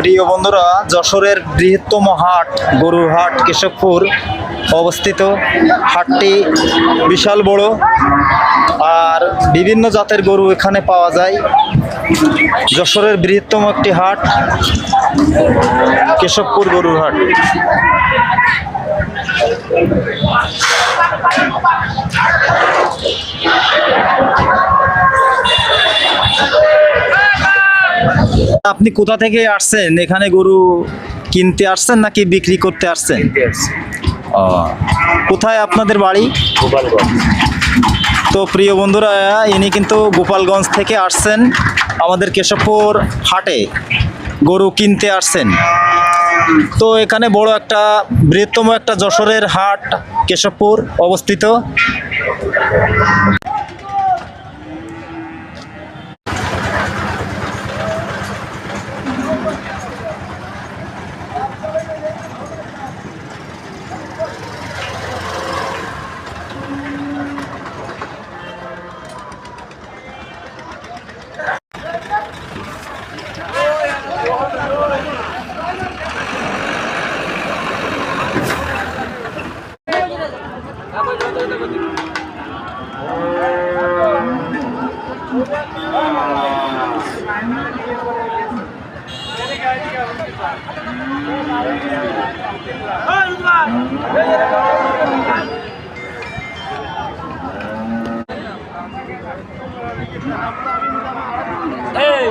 প্রিয় বন্ধুরা, যশোরের বৃহত্তম হাট, গরুর হাট, কেশবপুর অবস্থিত। হাটটি বিশাল বড়, আর বিভিন্ন জাতের গরু এখানে পাওয়া যায়। যশোরের বৃহত্তম একটি হাট, কেশবপুর গরুর হাট। আপনি কোথা থেকে আসছেন? এখানে গরু কিনতে আসছেন নাকি বিক্রি করতে আসছেন? কোথায় আপনাদের বাড়ি? তো প্রিয় বন্ধুরা ইনি কিন্তু গোপালগঞ্জ থেকে আসছেন আমাদের কেশবপুর হাটে গরু কিনতে আসছেন। তো এখানে বড় একটা বৃহত্তম একটা যশোরের হাট কেশবপুর অবস্থিত। Hey!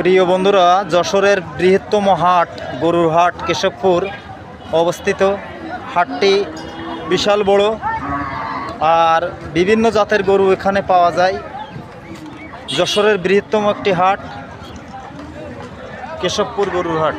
প্রিয় বন্ধুরা, যশোরের বৃহত্তম হাট, গরুর হাট, কেশবপুর অবস্থিত। হাটটি বিশাল বড় আর বিভিন্ন জাতের গরু এখানে পাওয়া যায়। যশোরের বৃহত্তম একটি হাট, কেশবপুর গরুর হাট।